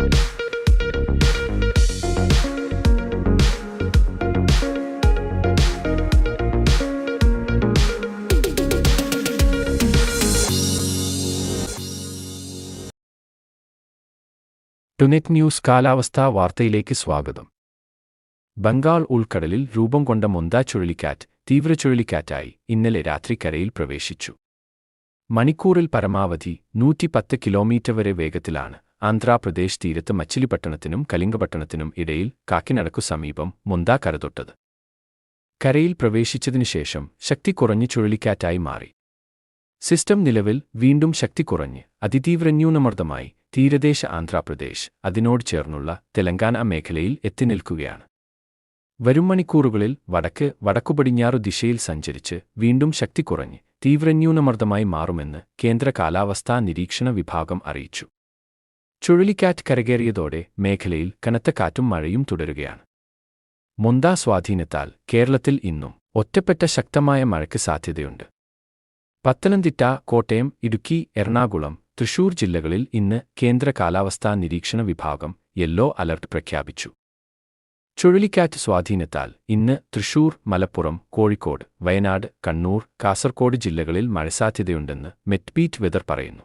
ടുനെറ്റ് news കാലാവസ്ഥാ വാർത്തയിലേക്ക് സ്വാഗതം. ബംഗാൾ ഉൾക്കടലിൽ രൂപം കൊണ്ട മൊന്ത ചുഴലിക്കാറ്റ് തീവ്ര ചുഴലിക്കാറ്റായി ഇന്നലെ രാത്രി കരയിൽ പ്രവേശിച്ചു. മണിക്കൂറിൽ പരമാവധി നൂറ്റിപ്പത്ത് കിലോമീറ്റർ വരെ വേഗത്തിലാണ് ആന്ധ്രാപ്രദേശ് തീരത്ത് മച്ചിലിപട്ടണത്തിനും കലിംഗപട്ടണത്തിനും ഇടയിൽ കാക്കിനടക്കു സമീപം മുന്താ കരതൊട്ടത് കരയിൽ പ്രവേശിച്ചതിനുശേഷം ശക്തി കുറഞ്ഞ് ചുഴലിക്കാറ്റായി മാറി. സിസ്റ്റം നിലവിൽ വീണ്ടും ശക്തി കുറഞ്ഞ് അതിതീവ്ര ന്യൂനമർദ്ദമായി തീരദേശ ആന്ധ്രാപ്രദേശ് അതിനോട് ചേർന്നുള്ള തെലങ്കാന മേഖലയിൽ എത്തിനിൽക്കുകയാണ് വരും മണിക്കൂറുകളിൽ വടക്ക് വടക്കുപടിഞ്ഞാറു ദിശയിൽ സഞ്ചരിച്ച് വീണ്ടും ശക്തി കുറഞ്ഞ് തീവ്രന്യൂനമർദ്ദമായി മാറുമെന്ന് കേന്ദ്ര കാലാവസ്ഥാ നിരീക്ഷണ വിഭാഗം അറിയിച്ചു. ചുഴലിക്കാറ്റ് കരകയറിയതോടെ മേഖലയിൽ കനത്ത കാറ്റും മഴയും തുടരുകയാണ്. മൊന്ത സ്വാധീനത്താൽ കേരളത്തിൽ ഇന്നും ഒറ്റപ്പെട്ട ശക്തമായ മഴയ്ക്ക് സാധ്യതയുണ്ട്. പത്തനംതിട്ട കോട്ടയം ഇടുക്കി എറണാകുളം തൃശൂർ ജില്ലകളിൽ ഇന്ന് കേന്ദ്ര കാലാവസ്ഥാ നിരീക്ഷണ വിഭാഗം യെല്ലോ അലർട്ട് പ്രഖ്യാപിച്ചു. ചുഴലിക്കാറ്റ് സ്വാധീനത്താൽ ഇന്ന് തൃശൂർ മലപ്പുറം കോഴിക്കോട് വയനാട് കണ്ണൂർ കാസർകോട് ജില്ലകളിൽ മഴ സാധ്യതയുണ്ടെന്ന് മെറ്റ്ബീറ്റ് വെതർ പറയുന്നു.